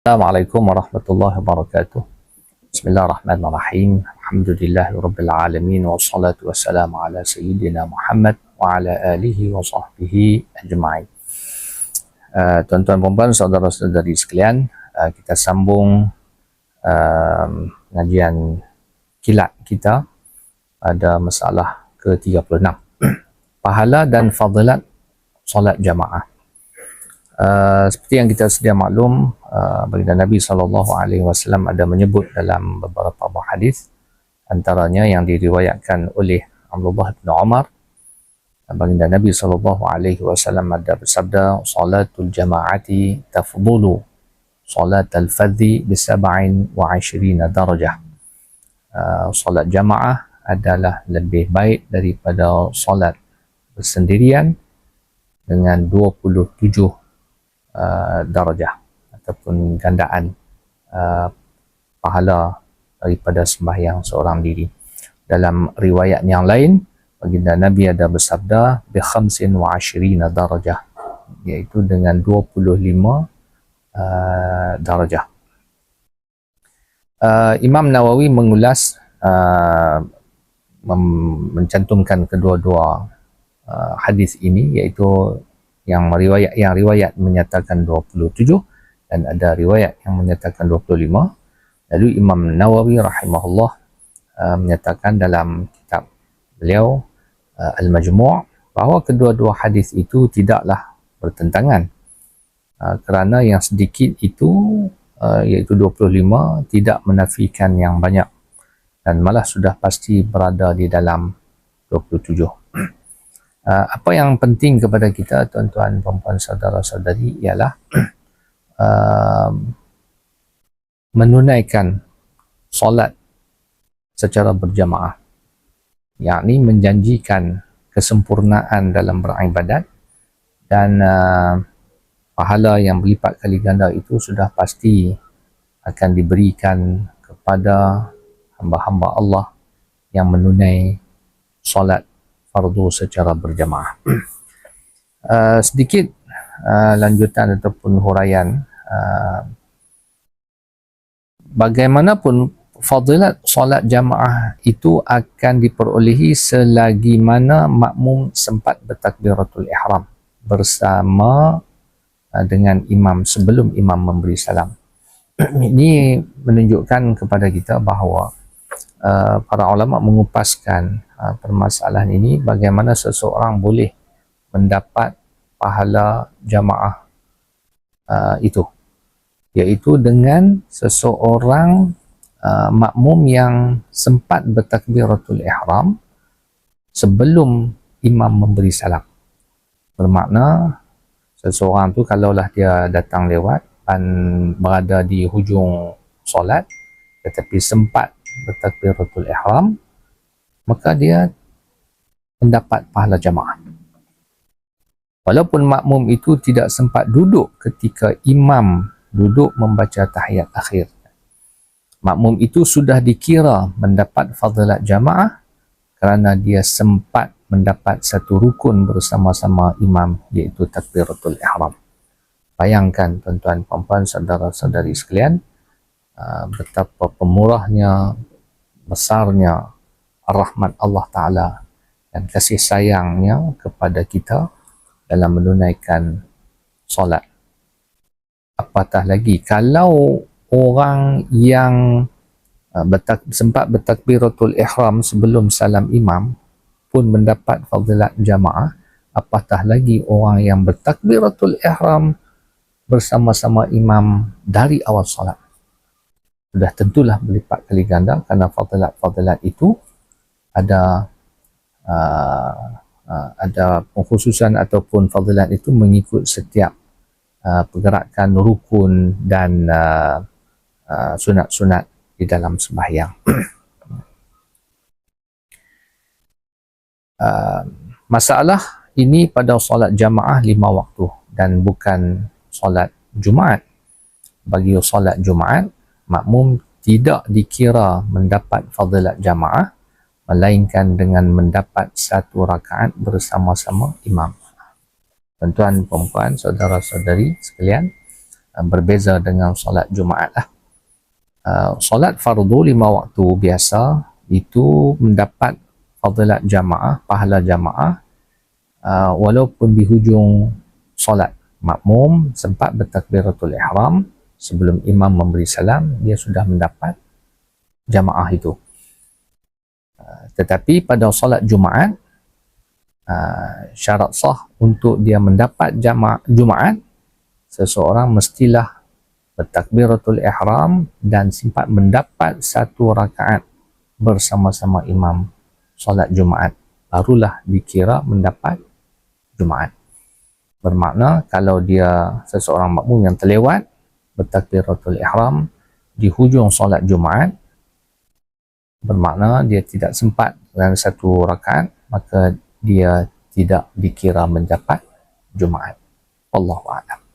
Assalamualaikum warahmatullahi wabarakatuh. Bismillahirrahmanirrahim. Alhamdulillahirabbil alamin wassalatu wassalamu ala sayyidina Muhammad wa ala alihi wa sahbihi ajma'in. Uh, tuan-tuan dan puan saudara-saudari sekalian, uh, kita sambung uh, pengajian kilat kita pada masalah ke-36. Pahala dan fadilat solat jamaah. Uh, seperti yang kita sedia maklum uh, baginda Nabi sallallahu alaihi wasallam ada menyebut dalam beberapa hadis antaranya yang diriwayatkan oleh Abdullah bin Umar baginda Nabi sallallahu alaihi wasallam ada bersabda salatul jamaati tafdulu salat al-fadhi bi 27 darajah. Uh, salat jamaah adalah lebih baik daripada salat bersendirian dengan 27 uh, darjah ataupun gandaan uh, pahala daripada sembahyang seorang diri. Dalam riwayat yang lain, baginda Nabi ada bersabda bi khamsin wa ashrina darjah iaitu dengan 25 uh, darjah. Uh, Imam Nawawi mengulas uh, mencantumkan kedua-dua uh, hadis ini iaitu yang riwayat yang riwayat menyatakan 27 dan ada riwayat yang menyatakan 25 lalu Imam Nawawi rahimahullah uh, menyatakan dalam kitab beliau uh, Al-Majmu' bahawa kedua-dua hadis itu tidaklah bertentangan. Uh, kerana yang sedikit itu uh, iaitu 25 tidak menafikan yang banyak dan malah sudah pasti berada di dalam 27 uh, apa yang penting kepada kita tuan-tuan puan saudara-saudari ialah uh, menunaikan solat secara berjamaah. Yakni menjanjikan kesempurnaan dalam beribadat dan uh, pahala yang berlipat kali ganda itu sudah pasti akan diberikan kepada hamba-hamba Allah yang menunai solat fardu secara berjamaah. uh, sedikit uh, lanjutan ataupun huraian uh, bagaimanapun fadilat solat jamaah itu akan diperolehi selagi mana makmum sempat bertakbiratul ihram bersama uh, dengan imam sebelum imam memberi salam. Ini menunjukkan kepada kita bahawa uh, para ulama mengupaskan uh, permasalahan ini bagaimana seseorang boleh mendapat pahala jamaah uh, itu. Iaitu dengan seseorang uh, makmum yang sempat bertakbiratul ihram sebelum imam memberi salam. Bermakna seseorang tu kalaulah dia datang lewat dan berada di hujung solat tetapi sempat bertakbiratul ihram maka dia mendapat pahala jamaah. Walaupun makmum itu tidak sempat duduk ketika imam duduk membaca tahiyat akhir. Makmum itu sudah dikira mendapat fadilat jamaah kerana dia sempat mendapat satu rukun bersama-sama imam iaitu takbiratul ihram. Bayangkan tuan-tuan puan-puan saudara-saudari sekalian uh, betapa pemurahnya besarnya rahmat Allah Ta'ala dan kasih sayangnya kepada kita dalam menunaikan solat. Apatah lagi, kalau orang yang uh, sempat bertakbiratul ihram sebelum salam imam pun mendapat fadilat jamaah, apatah lagi orang yang bertakbiratul ihram bersama-sama imam dari awal solat sudah tentulah berlipat kali ganda kerana fadilat-fadilat itu ada uh, uh, ada pengkhususan ataupun fadilat itu mengikut setiap uh, pergerakan rukun dan uh, uh, sunat-sunat di dalam sembahyang. uh, masalah ini pada solat jamaah lima waktu dan bukan solat Jumaat. Bagi solat Jumaat, makmum tidak dikira mendapat fadilat jamaah melainkan dengan mendapat satu rakaat bersama-sama imam. Tuan-tuan, perempuan, saudara-saudari sekalian, uh, berbeza dengan solat Jumaat lah. Uh, solat fardu lima waktu biasa itu mendapat fadilat jamaah, pahala jamaah uh, walaupun di hujung solat makmum sempat bertakbiratul ihram sebelum imam memberi salam dia sudah mendapat jamaah itu. Uh, tetapi pada solat Jumaat uh, syarat sah untuk dia mendapat jamaah Jumaat seseorang mestilah bertakbiratul ihram dan sempat mendapat satu rakaat bersama-sama imam solat Jumaat barulah dikira mendapat Jumaat bermakna kalau dia seseorang makmum yang terlewat bertakbiratul ihram di hujung solat Jumaat bermakna dia tidak sempat dengan satu rakaat maka dia tidak dikira mendapat Jumaat. Allahu a'lam.